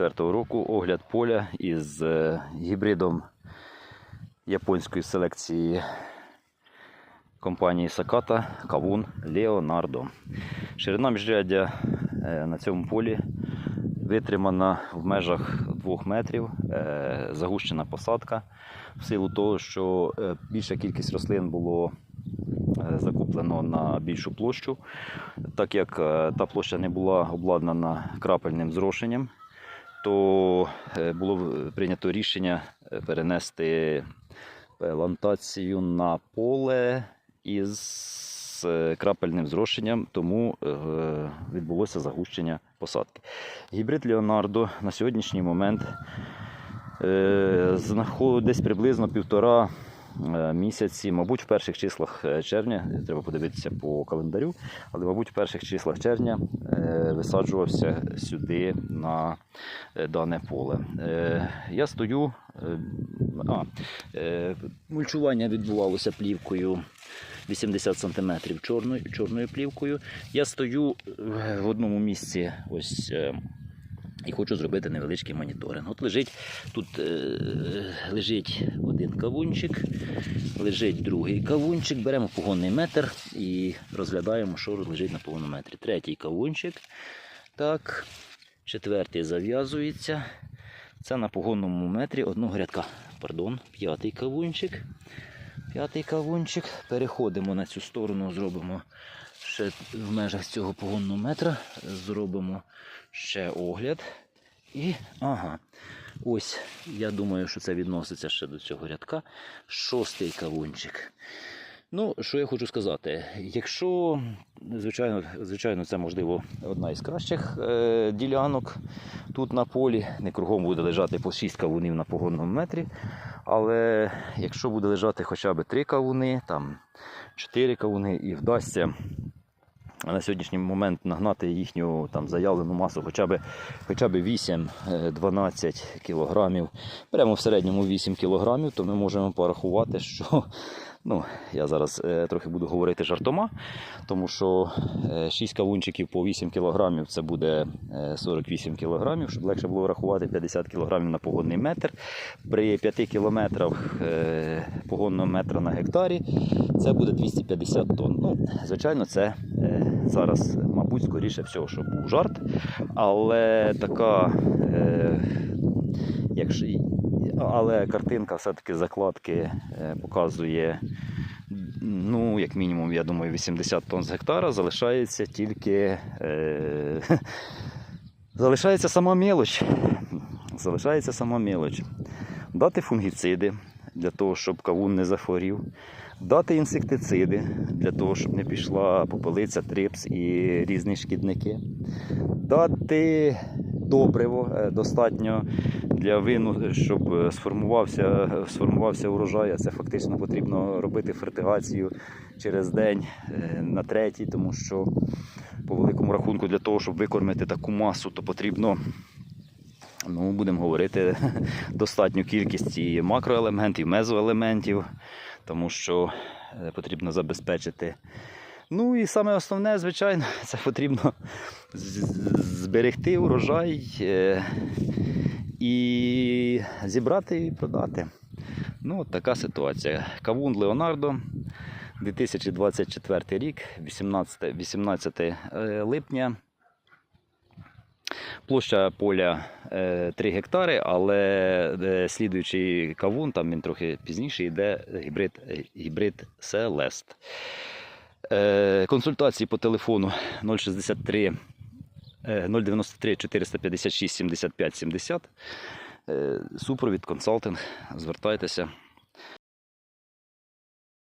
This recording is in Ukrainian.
2024 року огляд поля із е, гібридом японської селекції компанії Саката Кавун Леонардо. Ширина міжряддя е, на цьому полі витримана в межах 2 метрів, е, загущена посадка в силу того, що більша кількість рослин було закуплено на більшу площу, так як та площа не була обладнана крапельним зрошенням, то е, було прийнято рішення е, перенести плантацію на поле із е, крапельним зрошенням, тому е, відбулося загущення посадки. Гібрид Леонардо на сьогоднішній момент е, десь приблизно півтора е, місяці, мабуть, в перших числах е, червня, треба подивитися по календарю, але, мабуть, в перших числах червня е, висаджувався сюди на е, дане поле. Е, Я стою, е, а, е, мульчування відбувалося плівкою 80 см чорною, чорною плівкою. Я стою е, в одному місці ось. І хочу зробити невеличкий моніторинг. От лежить тут е, лежить один кавунчик, лежить другий кавунчик. Беремо погонний метр і розглядаємо, що лежить на погонному метрі. Третій кавунчик. Так, четвертий зав'язується. Це на погонному метрі одного рядка. Пардон, п'ятий кавунчик. П'ятий кавунчик. Переходимо на цю сторону, зробимо ще в межах цього погонного метра. Зробимо ще огляд. І ага. Ось, я думаю, що це відноситься ще до цього рядка. Шостий кавунчик. Ну, що я хочу сказати, якщо, звичайно, звичайно, це можливо одна із кращих е, ділянок тут на полі, не кругом буде лежати по 6 кавунів на погонному метрі. Але якщо буде лежати хоча б 3 кавуни, там 4 кавуни і вдасться на сьогоднішній момент нагнати їхню там заявлену масу хоча б, хоча б 8-12 кілограмів, беремо в середньому 8 кілограмів, то ми можемо порахувати, що ну, я зараз е, трохи буду говорити жартома, тому що е, 6 кавунчиків по 8 кілограмів це буде е, 48 кілограмів, щоб легше було рахувати 50 кілограмів на погодний метр. При 5 кілометрах е, погонного метра на гектарі це буде 250 тонн. Ну, звичайно, це е, зараз, мабуть, скоріше всього, що був жарт. Але така, е, якщо, але картинка все-таки закладки е, показує, ну, як мінімум, я думаю, 80 тонн з гектара. Залишається тільки. Е, залишається сама мелоч. Залишається сама мелоч. Дати фунгіциди для того, щоб кавун не захворів. Дати інсектициди для того, щоб не пішла попелиця, трипс і різні шкідники. Дати добриво е, достатньо для вину, щоб сформувався, сформувався урожай. А це фактично потрібно робити фертигацію через день е, на третій, тому що по великому рахунку для того, щоб викормити таку масу, то потрібно ну, будемо говорити, достатню кількість і макроелементів, і мезоелементів, тому що е, потрібно забезпечити. Ну і саме основне, звичайно, це потрібно зберегти урожай е, і зібрати і продати. Ну, от така ситуація. Кавун Леонардо, 2024 рік, 18, 18 е, липня. Площа поля е, 3 гектари, але е, слідуючий кавун, там він трохи пізніше йде гібрид, гібрид Селест. Е, консультації по телефону 063 е, 093 456 75 70. Е, супровід, консалтинг. Звертайтеся.